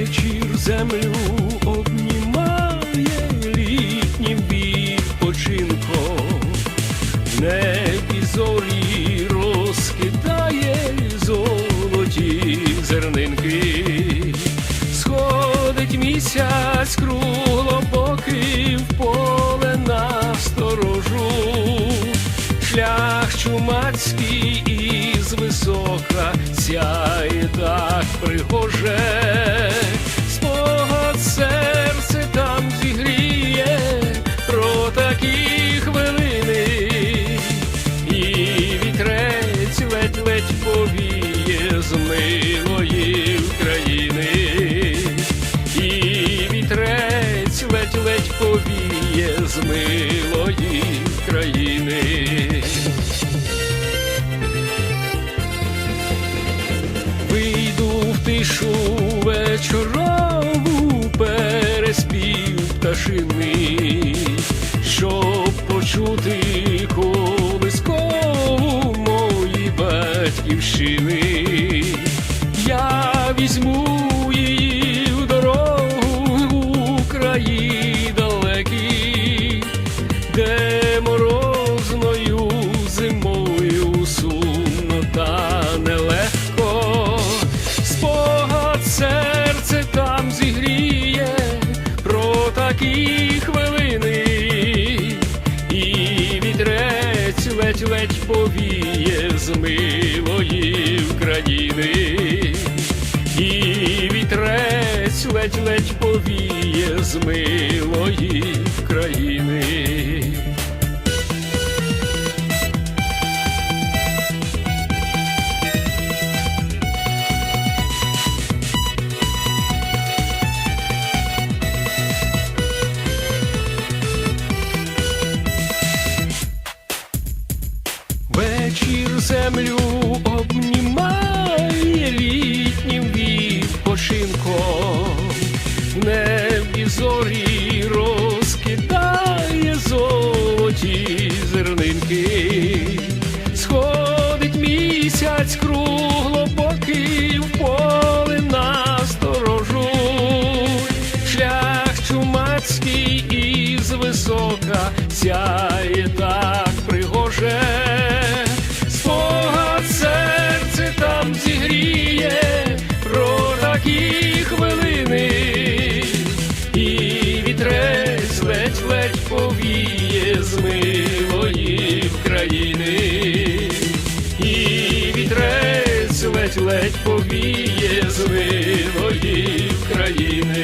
вечір землю обнімає літнім відпочинком, небі зорі розкидає золоті зернинки, сходить місяць круглобокий в поле на сторожу, шлях чумацький із висока сяє так пригоже. З милої країни. Вийду в тишу вечорову переспів пташини, щоб почути колискову мої батьківщини. Такі хвилини, і вітрець ледь-ледь повіє з милої країни, і вітрець ледь-ледь повіє з милої країни. Землю обнімає літнім відпочинком, в небі зорі розкидає золоті зернинки, сходить місяць круглобокий в поле насторожу, шлях чумацький із висока сяє так зігріє про такі хвилини, і вітрець ледь-ледь повіє з милої країни, і вітрець ледь-ледь повіє з милої країни.